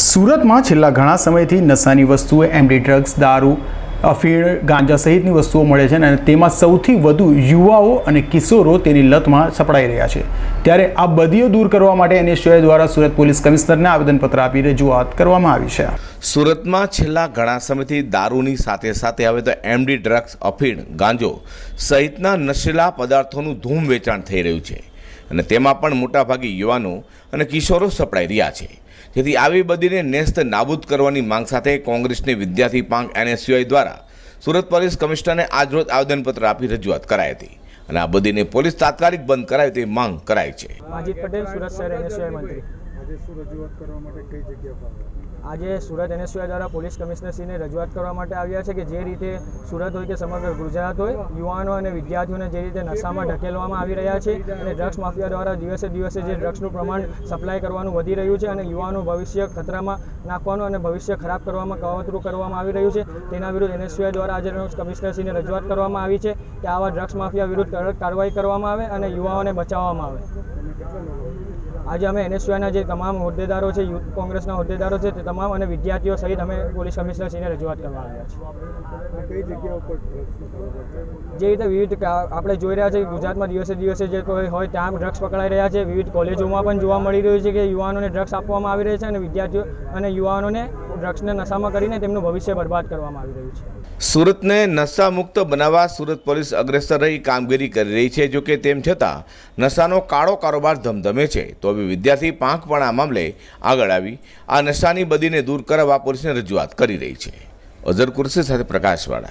સુરતમાં છેલ્લા ઘણા સમયથી નશાની વસ્તુઓ, એમડી ડ્રગ્સ, દારૂ, અફીણ, ગાંજા સહિતની વસ્તુઓ મળે છે અને તેમાં સૌથી વધુ યુવાઓ અને કિશોરો તેની લતમાં સપડાઈ રહ્યા છે. ત્યારે આ બધીઓ દૂર કરવા માટે એનએસયુઆઈ દ્વારા સુરત પોલીસ કમિશનરને આવેદનપત્ર આપી રજૂઆત કરવામાં આવી છે. સુરતમાં છેલ્લા ઘણા સમયથી દારૂની સાથે સાથે હવે તો એમડી ડ્રગ્સ, અફીણ, ગાંજો સહિતના નશીલા પદાર્થોનું ધૂમ વેચાણ થઈ રહ્યું છે. અને તેમાં પણ મોટાભાગે યુવાનો અને કિશોરો સપડાઈ રહ્યા છે. જેથી આવી બધીને નેસ્ત નાબૂદ કરવાની માંગ સાથે કોંગ્રેસની વિદ્યાર્થી પાંખ એનએસયુઆઈ દ્વારા સુરત પોલીસ કમિશનરને આજરોજ આવેદનપત્ર આપી રજૂઆત કરાઈ હતી અને આ બધીને પોલીસ તાત્કાલિક બંધ કરાય તેવી માંગ કરાઈ છે. માજીદ પટેલ, સુરત શહેર એનએસયુઆઈ મંત્રી. આજે શું રજૂઆત કરવા માટે કઈ જગ્યા આજે સુરત એનએસયુઆઈ દ્વારા પોલીસ કમિશનરશ્રીને રજૂઆત કરવા માટે આવ્યા છે કે જે રીતે સુરત હોય કે સમગ્ર ગુજરાત હોય યુવાનો અને વિદ્યાર્થીઓને જે રીતે નશામાં ઢકેલવામાં આવી રહ્યા છે અને ડ્રગ્સ માફિયા દ્વારા દિવસે દિવસે જે ડ્રગ્સનું પ્રમાણ સપ્લાય કરવાનું વધી રહ્યું છે અને યુવાનો ભવિષ્ય ખતરામાં નાખવાનું અને ભવિષ્ય ખરાબ કરવામાં કાવતરું કરવામાં આવી રહ્યું છે. તેના વિરુદ્ધ એનએસયુઆઈ દ્વારા આજે કમિશનરશ્રીને રજૂઆત કરવામાં આવી છે કે આવા ડ્રગ્સ માફિયા વિરુદ્ધ કડક કાર્યવાહી કરવામાં આવે અને યુવાઓને બચાવવામાં આવે. આજે અમે એનએસયુઆઈના જે તમામ હોદ્દેદારો છે યુથ કોંગ્રેસના હોદ્દેદારો છે તે તમામ અને વિદ્યાર્થીઓ સહિત અમે પોલીસ કમિશનરશ્રીને રજૂઆત કરવા આવ્યા છીએ? જે રીતે વિવિધ આપણે જોઈ રહ્યા છે ગુજરાતમાં દિવસે દિવસે જે કોઈ હોય ત્યાં ડ્રગ્સ પકડાઈ રહ્યા છે વિવિધ કોલેજોમાં પણ જોવા મળી રહ્યું છે કે યુવાનોને ડ્રગ્સ આપવામાં આવી રહ્યા છે અને વિદ્યાર્થીઓ અને યુવાનોને ડ્રગ્સને નશામાં કરીને તેમનું ભવિષ્ય બરબાદ કરવામાં આવી રહ્યું છે. સુરતને નશામુક્ત બનાવવા સુરત પોલીસ અગ્રેસર રહી કામગીરી કરી રહી છે. જોકે તેમ છતાં નશાનો કાળો કારોબાર ધમધમે છે. તો હવે વિદ્યાર્થી પાંખ પણ આ મામલે આગળ આવી. આ નશાની બદીને દૂર કરવા પોલીસને રજૂઆત કરી રહી છે. અઝર કુરશી સાથે પ્રકાશવાળા.